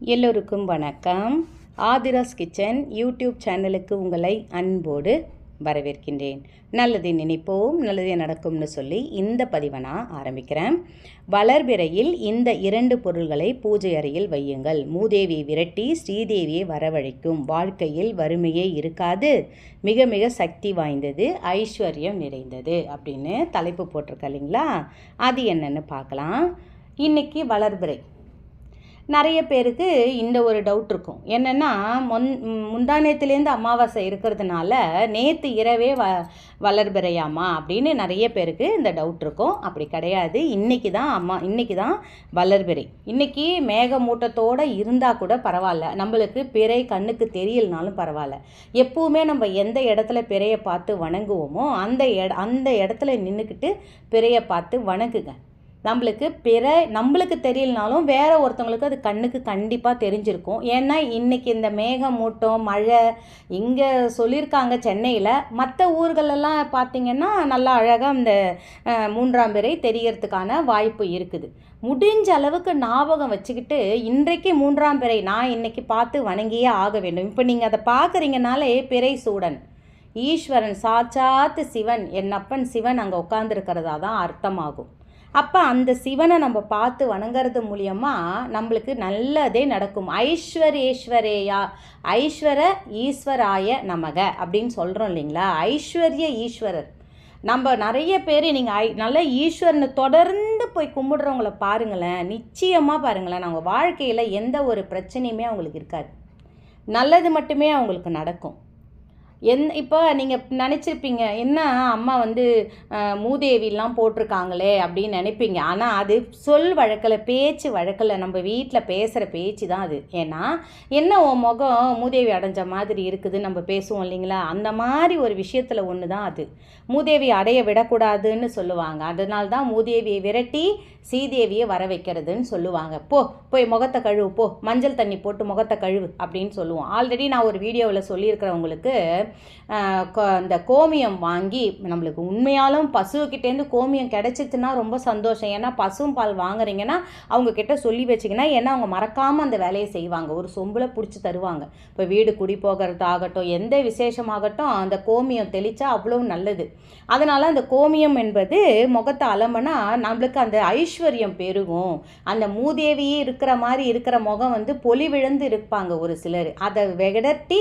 எல்லோருக்கும் வணக்கம். Aadhira's kitchen YouTube சேனலுக்கு உங்களை அன்போடு வரவேற்கின்றேன். நல்லதை நினைப்போம் நல்லதே நடக்கும்னு சொல்லி இந்த பதிவை நான் ஆரம்பிக்கிறேன். வளர்பிறையில் இந்த இரண்டு பொருள்களை பூஜை அறையில் வையுங்கள். மூதேவியை விரட்டி ஸ்ரீதேவியை வரவழைக்கும். வாழ்க்கையில் வறுமையே இருக்காது. மிக மிக சக்தி வாய்ந்தது ஐஸ்வர்யம் நிறைந்தது அப்படின்னு தலைப்பு போட்டிருக்க இல்லைங்களா? அது என்னென்னு பார்க்கலாம். இன்னைக்கு வளர்பிறை. நிறைய பேருக்கு இந்த ஒரு டவுட் இருக்கும். என்னென்னா முன் முந்தானேத்துலேருந்து அமாவாசை இருக்கிறதுனால நேற்று இரவே வ வளர்பிறையாமா அப்படின்னு நிறைய பேருக்கு இந்த டவுட் இருக்கும். அப்படி கிடையாது. இன்றைக்கி தான் அம்மா இன்றைக்கி தான் வளர்பிறை இன்றைக்கி மேகமூட்டத்தோடு இருந்தால் கூட பரவாயில்ல. நம்மளுக்கு பிறை கண்ணுக்கு தெரியலனாலும் பரவாயில்ல. எப்போவுமே நம்ம எந்த இடத்துல பிறையை பார்த்து வணங்குவோமோ அந்த இட அந்த இடத்துல நின்றுக்கிட்டு பிறையை பார்த்து வணங்குங்க. நம்மளுக்கு பிற நம்மளுக்கு தெரியலனாலும் வேற ஒருத்தவங்களுக்கு அது கண்ணுக்கு கண்டிப்பாக தெரிஞ்சிருக்கும். ஏன்னா இன்னைக்கு இந்த மேகமூட்டம் மழை இங்கே சொல்லியிருக்காங்க சென்னையில் மற்ற ஊர்களெல்லாம் பார்த்திங்கன்னா நல்லா அழகாக இந்த மூன்றாம் பிறை தெரியறதுக்கான வாய்ப்பு இருக்குது. முடிஞ்ச அளவுக்கு ஞாபகம் வச்சுக்கிட்டு இன்றைக்கு மூன்றாம் பிறை நான் இன்னைக்கு பார்த்து வணங்கியே ஆக வேண்டும். இப்போ நீங்கள் அதை பார்க்குறீங்கனாலே பிறை சூடன். ஈஸ்வரன் சாட்சாத்து சிவன் என் அப்பன் சிவன் அங்கே உட்காந்துருக்கிறதா தான் அர்த்தமாகும். அப்போ அந்த சிவனை நம்ம பார்த்து வணங்குறது மூலியமாக நம்மளுக்கு நல்லதே நடக்கும். ஐஸ்வர்யேஸ்வரேயா ஐஸ்வர ஈஸ்வராய நமக அப்படின்னு சொல்கிறோம் இல்லைங்களா? ஐஸ்வர்ய ஈஸ்வரர். நம்ம நிறைய பேர் நீங்கள் ஐ நல்ல ஈஸ்வரனை தொடர்ந்து போய் கும்பிடுறவங்கள பாருங்களேன். நிச்சயமாக பாருங்களேன். நம்ம வாழ்க்கையில் எந்த ஒரு பிரச்சனையுமே அவங்களுக்கு இருக்காது. நல்லது மட்டுமே அவங்களுக்கு நடக்கும். என் இப்போ நீங்கள் நினச்சிருப்பீங்க என்ன அம்மா வந்து மூதேவிலாம் போட்டிருக்காங்களே அப்படின்னு நினைப்பீங்க. ஆனால் அது சொல் வழக்கில் பேச்சு வழக்கில் நம்ம வீட்டில் பேசுகிற பேச்சு தான் அது. ஏன்னா என்ன உன் முகம் மூதேவி அடைஞ்ச மாதிரி இருக்குது நம்ம பேசுவோம் இல்லைங்களா? அந்த மாதிரி ஒரு விஷயத்தில் ஒன்று தான் அது. மூதேவி அடைய விடக்கூடாதுன்னு சொல்லுவாங்க. அதனால தான் மூதேவியை விரட்டி சீதேவியை வர வைக்கிறதுன்னு சொல்லுவாங்க. போ போய் முகத்தை கழுவு போ. மஞ்சள் தண்ணி போட்டு முகத்தை கழுவு அப்படின்னு சொல்லுவோம். ஆல்ரெடி நான் ஒரு வீடியோவில் சொல்லியிருக்கிறவங்களுக்கு ஆஹ், இந்த கோமியம் வாங்கி நம்மளுக்கு உண்மையாலும் பசுக்கிட்டேருந்து கோமியம் கிடைச்சிச்சுன்னா ரொம்ப சந்தோஷம். ஏன்னா பசும் பால் வாங்குறீங்கன்னா அவங்கக்கிட்ட சொல்லி வச்சிங்கன்னா ஏன்னா அவங்க மறக்காமல் அந்த வேலையை செய்வாங்க. ஒரு சொம்பில் பிடிச்சி தருவாங்க. இப்போ வீடு குடி போகிறது ஆகட்டும் எந்த விசேஷமாகட்டும் அந்த கோமியம் தெளித்தா அவ்வளோ நல்லது. அதனால் அந்த கோமியம் என்பது முகத்தை அலம்புனா நம்மளுக்கு அந்த ஐஷ் ஐஸ்வர்யம் பெருகும். அந்த மூதேவியே இருக்கிற மாதிரி இருக்கிற முகம் வந்து பொலிவிழந்து இருப்பாங்க ஒரு சிலர். அதை விடட்டி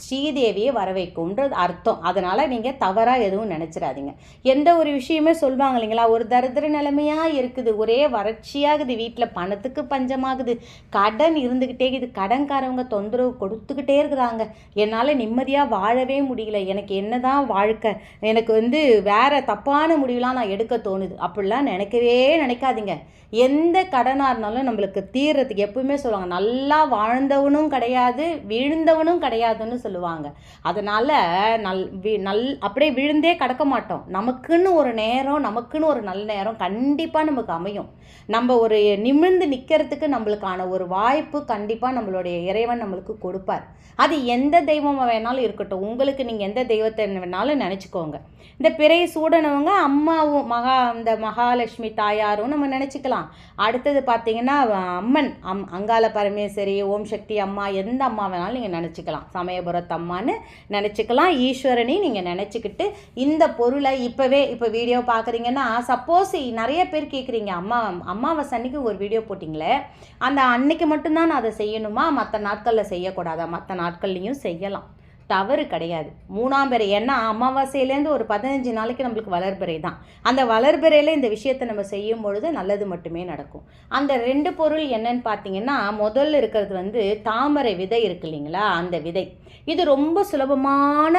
ஸ்ரீதேவியை வர வைக்கும்ன்றது அர்த்தம். அதனால் நீங்கள் தவறாக எதுவும் நினச்சிடாதீங்க. எந்த ஒரு விஷயமே சொல்லுவாங்க இல்லைங்களா? ஒரு தரித்திர நிலைமையாக இருக்குது. ஒரே வறட்சியாகுது. வீட்டில் பணத்துக்கு பஞ்சமாகுது. கடன் இருந்துக்கிட்டே இருக்குது. கடன்காரவங்க தொந்தரவு கொடுத்துக்கிட்டே இருக்கிறாங்க. என்னால் நிம்மதியாக வாழவே முடியல. எனக்கு என்னதான் வாழ்க்கை? எனக்கு வந்து வேறு தப்பான முடிவுலாம் நான் எடுக்க தோணுது. அப்படிலாம் நினைக்கவே நினைக்காதீங்க. எந்த கடனாக இருந்தாலும் நம்மளுக்கு தீர்றதுக்கு எப்பவுமே சொல்லுவாங்க. நல்லா வாழ்ந்தவனும் கிடையாது விழுந்தவனும் கிடையாதுன்னு சொல்லுவாங்க. அதனால் நல் வி நல் அப்படியே விழுந்தே கடக்க மாட்டோம். நமக்குன்னு ஒரு நேரம் நமக்குன்னு ஒரு நல்ல நேரம் கண்டிப்பாக நமக்கு அமையும். நம்ம ஒரு நிமிர்ந்து நிற்கிறதுக்கு நம்மளுக்கான ஒரு வாய்ப்பு கண்டிப்பாக நம்மளுடைய இறைவன் நம்மளுக்கு கொடுப்பார். அது எந்த தெய்வமாக வேணாலும் இருக்கட்டும். உங்களுக்கு நீங்கள் எந்த தெய்வத்தை வேணாலும் நினச்சிக்கோங்க. இந்த பிறை சூடனவங்க அம்மாவும் மகா இந்த மகாலட்சுமி தாயாரும் நம்ம நினச்சிக்கலாம். அடுத்தது பார்த்தீங்கன்னா அம்மன் அம் அங்காள பரமேஸ்வரி ஓம் சக்தி அம்மா எந்த அம்மா வேணாலும் நீங்கள் நினச்சிக்கலாம். சமயபுரம் தம்மான்னு நினச்சிக்கலாம். ஈஸ்வரனையும் நீங்கள் நினச்சிக்கிட்டு இந்த பொருளை இப்போவே இப்போ வீடியோ பார்க்குறீங்கன்னா சப்போஸ் நிறைய பேர் கேட்குறீங்க அம்மா அம்மாவாசை அன்னைக்கு ஒரு வீடியோ போட்டிங்களே அந்த அன்னைக்கு மட்டும்தான் நான் அதை செய்யணுமா? மற்ற நாட்களில் செய்யக்கூடாதா? மற்ற நாட்கள்லையும் செய்யலாம். தவறு கிடையாது. மூணாம் பிறை ஏன்னா அமாவாசையிலேருந்து ஒரு பதினஞ்சு நாளைக்கு நம்மளுக்கு வளர்பிறை தான். அந்த வளர்பிறையில் இந்த விஷயத்தை நம்ம செய்யும் பொழுது நல்லது மட்டுமே நடக்கும். அந்த ரெண்டு பொருள் என்னன்னு பார்த்தீங்கன்னா முதல்ல இருக்கிறது வந்து தாமரை விதை இருக்கு இல்லைங்களா? அந்த விதை. இது ரொம்ப சுலபமான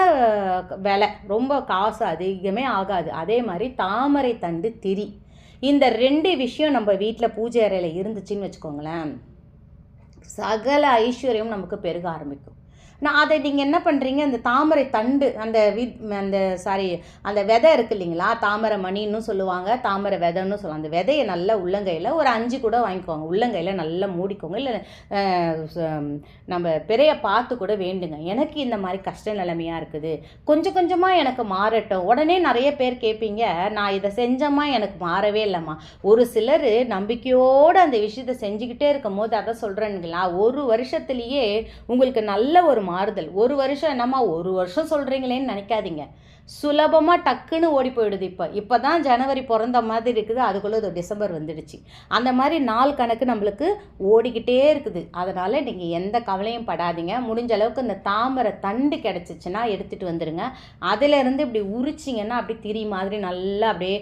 விலை. ரொம்ப காசு அதிகமே ஆகாது. அதே மாதிரி தாமரை தண்டு திரி. இந்த ரெண்டு விஷயம் நம்ம வீட்டில் பூஜை அறையில் இருந்துச்சுன்னு வச்சுக்கோங்களேன் சகல ஐஸ்வர்யம் நமக்கு பெருக ஆரம்பிக்கும். நான் அதை நீங்கள் என்ன பண்ணுறீங்க அந்த தாமரை தண்டு அந்த வி அந்த சாரி அந்த விதை இருக்கு இல்லைங்களா? தாமரை மணின்னு சொல்லுவாங்க. தாமரை விதைன்னு சொல்லுவாங்க. அந்த விதையை நல்லா உள்ளங்கையில் ஒரு அஞ்சு கூட வாங்கிக்கோங்க. உள்ளங்கையில் நல்லா மூடிக்கோங்க. இல்லை நம்ம பெரிய பார்த்து கூட வேண்டுங்க. எனக்கு இந்த மாதிரி கஷ்ட நிலைமையாக இருக்குது. கொஞ்சம் கொஞ்சமாக எனக்கு மாறட்டும். உடனே நிறைய பேர் கேட்பீங்க நான் இதை செஞ்சம்மா எனக்கு மாறவே இல்லைம்மா. ஒரு சிலர் நம்பிக்கையோடு அந்த விஷயத்தை செஞ்சுக்கிட்டே இருக்கும் போது அதை சொல்கிறேனுங்களா ஒரு வருஷத்துலேயே உங்களுக்கு நல்ல ஒரு மாறுதல். ஒரு வருஷம் என்னம்மா ஒரு வருஷம் சொல்கிறீங்களேன்னு நினைக்காதீங்க. சுலபமாக டக்குன்னு ஓடி போயிடுது இப்போ. இப்போ தான் ஜனவரி பிறந்த மாதிரி இருக்குது அதுக்குள்ளே இது டிசம்பர் வந்துடுச்சு. அந்த மாதிரி நாள் கணக்கு நம்மளுக்கு ஓடிக்கிட்டே இருக்குது. அதனால் நீங்கள் எந்த கவலையும் படாதீங்க. முடிஞ்ச அளவுக்கு இந்த தாமரை தண்டு கிடச்சிச்சின்னா எடுத்துகிட்டு வந்துடுங்க அதிலேருந்து இப்படி உரிச்சிங்கன்னா அப்படி திரி மாதிரி நல்லா அப்படியே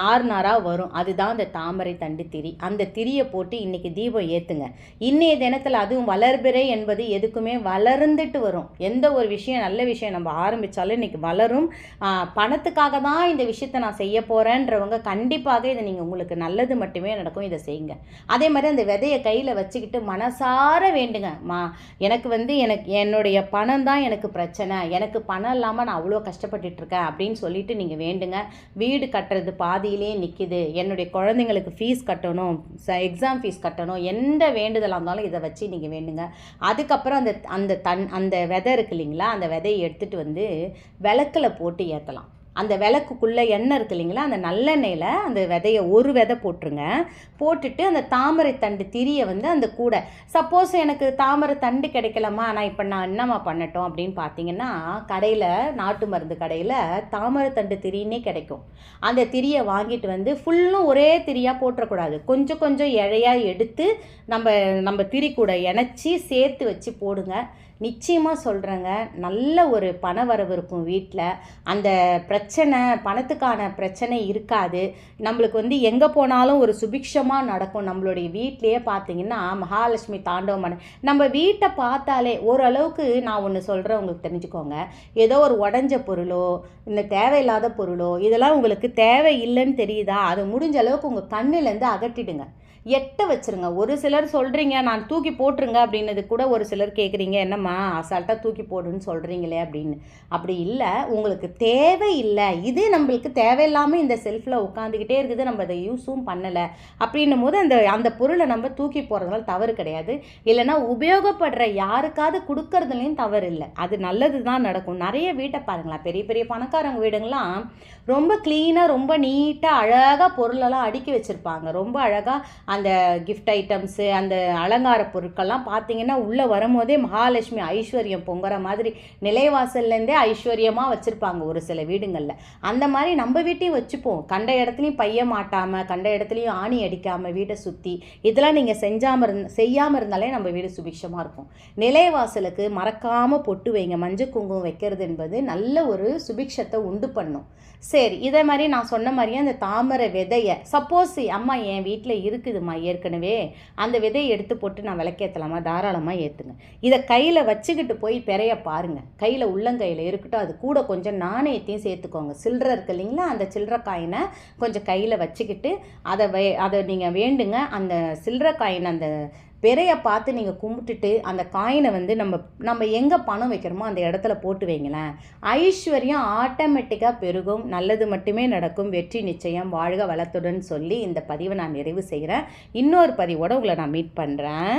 நார் நாராக வரும். அதுதான் அந்த தாமரை தண்டு திரி. அந்த திரியை போட்டு இன்றைக்கி தீபம் ஏற்றுங்க இன்றைய தினத்தில் அதுவும் வளர்பிறை என்பது எதுக்குமே வளர்ந்துட்டு வரும். எந்த ஒரு விஷயம் நல்ல விஷயம் நம்ம ஆரம்பித்தாலும் இன்றைக்கி வளரும். பணத்துக்காக தான் இந்த விஷயத்த நான் செய்ய போகிறேன்றவங்க கண்டிப்பாக இதை நீங்கள் உங்களுக்கு நல்லது மட்டுமே நடக்கும் இதை செய்யுங்க. அதே மாதிரி அந்த விதையை கையில் வச்சுக்கிட்டு மனசார வேண்டுங்க. மா எனக்கு வந்து எனக்கு என்னுடைய பணம் தான் எனக்கு பிரச்சனை. எனக்கு பணம் இல்லாமல் நான் அவ்வளோ கஷ்டப்பட்டுட்ருக்கேன் அப்படின்னு சொல்லிட்டு நீங்கள் வேண்டுங்க. வீடு கட்டுறது பாதியிலே நிற்கிது என்னுடைய குழந்தைங்களுக்கு ஃபீஸ் கட்டணும் எக்ஸாம் ஃபீஸ் கட்டணும். எந்த வேண்டுதலாக இருந்தாலும் இதை வச்சு நீங்கள் வேண்டுங்க. அதுக்கப்புறம் அந்த அந்த தன் அந்த விதை இருக்கு இல்லைங்களா அந்த விதையை எடுத்துகிட்டு வந்து விளக்கில் போட்டு ஏற்றலாம் அந்த விளக்குக்குள்ளே எண்ணெய் இருக்கு இல்லைங்களா அந்த நல்லெண்ணெயில் அந்த விதையை ஒரு விதை போட்டுருங்க. போட்டுட்டு அந்த தாமரை தண்டு திரியை வந்து அந்த கூடை. சப்போஸ் எனக்கு தாமரை தண்டு கிடைக்கலமா நான் இப்போ நான் என்னம்மா பண்ணட்டும் அப்படின்னு பார்த்தீங்கன்னா கடையில் நாட்டு மருந்து கடையில் தாமரை தண்டு திரின்னே கிடைக்கும். அந்த திரியை வாங்கிட்டு வந்து ஃபுல்லும் ஒரே திரியாக போட்டுறக்கூடாது. கொஞ்சம் கொஞ்சம் இழையாக எடுத்து நம்ம நம்ம திரி கூட இணைச்சி சேர்த்து வச்சு போடுங்க. நிச்சயமாக சொல்கிறேங்க நல்ல ஒரு பண வரவு இருக்கும் வீட்டில் அந்த பிரச்சனை பணத்துக்கான பிரச்சனை இருக்காது. நம்மளுக்கு வந்து எங்கே போனாலும் ஒரு சுபிக்ஷமாக நடக்கும். நம்மளுடைய வீட்லேயே பார்த்தீங்கன்னா மகாலட்சுமி தாண்டவமான. நம்ம வீட்டை பார்த்தாலே ஓரளவுக்கு நான் ஒன்று சொல்கிறேன் உங்களுக்கு தெரிஞ்சுக்கோங்க. ஏதோ ஒரு உடஞ்ச பொருளோ இந்த தேவையில்லாத பொருளோ இதெல்லாம் உங்களுக்கு தேவை இல்லைன்னு தெரியுதா? அது முடிஞ்ச அளவுக்கு உங்கள் கண்ணிலேருந்து அகட்டிடுங்க எட்ட வச்சுருங்க. ஒரு சிலர் சொல்கிறீங்க நான் தூக்கி போட்டுருங்க அப்படின்னது கூட ஒரு சிலர் கேட்குறீங்க என்னம்மா அசால்ட்டாக தூக்கி போடுன்னு சொல்கிறீங்களே அப்படின்னு. அப்படி இல்லை. உங்களுக்கு தேவை இல்லை. இது நம்மளுக்கு தேவையில்லாமல் இந்த செல்ஃபில் உட்காந்துக்கிட்டே இருக்குது. நம்ம அதை யூஸும் பண்ணலை. அப்படின்னும் போது அந்த அந்த பொருளை நம்ம தூக்கி போகிறதுனால தவறு கிடையாது. இல்லைனா உபயோகப்படுற யாருக்காவது கொடுக்கறதுலையும் தவறு இல்லை. அது நல்லது தான் நடக்கும். நிறைய வீட்டை பாருங்களேன். பெரிய பெரிய பணக்காரங்க வீடுங்களாம் ரொம்ப க்ளீனாக ரொம்ப நீட்டாக அழகாக பொருளெல்லாம் அடுக்கி வச்சுருப்பாங்க. ரொம்ப அழகாக அந்த கிஃப்ட் ஐட்டம்ஸு அந்த அலங்கார பொருட்கள்லாம் பார்த்தீங்கன்னா உள்ளே வரும்போதே மகாலட்சுமி ஐஸ்வர்யம் பொங்குற மாதிரி நிலைவாசல்லேருந்தே ஐஸ்வர்யமாக வச்சுருப்பாங்க ஒரு சில வீடுங்களில். அந்த மாதிரி நம்ம வீட்டையும் வச்சுப்போம். கண்ட இடத்துலையும் பைய மாட்டாமல் கண்ட இடத்துலையும் ஆணி அடிக்காமல் வீட்டை சுற்றி இதெல்லாம் நீங்கள் செஞ்சாமல் இருந் செய்யாமல் இருந்தாலே நம்ம வீடு சுபிக்ஷமாக இருக்கும். நிலைவாசலுக்கு மறக்காமல் பொட்டு வைங்க. மஞ்சள் குங்குமம் வைக்கிறது என்பது நல்ல ஒரு சுபிக்ஷத்தை உண்டு பண்ணும். சரி இதே மாதிரி நான் சொன்ன மாதிரியே அந்த தாமரை விதையை சப்போஸ் அம்மா என் வீட்டில் இருக்குது இருக்குதுமா ஏற்கனவே அந்த விதையை எடுத்து போட்டு நான் விளக்கேற்றலாமா தாராளமாக ஏற்றுங்க இதை கையில் வச்சுக்கிட்டு போய் பெறைய பாருங்கள் கையில் உள்ளங்கையில் இருக்கட்டும் அது கூட கொஞ்சம் நாணயத்தையும் சேர்த்துக்கோங்க. சில்லற இருக்கு இல்லைங்களா? அந்த சில்லற காயினை கொஞ்சம் கையில் வச்சுக்கிட்டு அதை வே அதை நீங்கள் வேண்டுங்க. அந்த சில்லற காயின் அந்த பெறையை பார்த்து நீங்கள் கும்பிட்டுட்டு அந்த காயினை வந்து நம்ம நம்ம எங்கே பணம் வைக்கிறோமோ அந்த இடத்துல போட்டு வைங்களேன். ஐஸ்வர்யம் ஆட்டோமேட்டிக்காக பெருகும். நல்லது மட்டுமே நடக்கும். வெற்றி நிச்சயம். வாழ்க வளத்துடன் சொல்லி இந்த பதிவை நான் நிறைவு செய்கிறேன். இன்னொரு பதிவோடு உங்களை நான் மீட் பண்ணுறேன்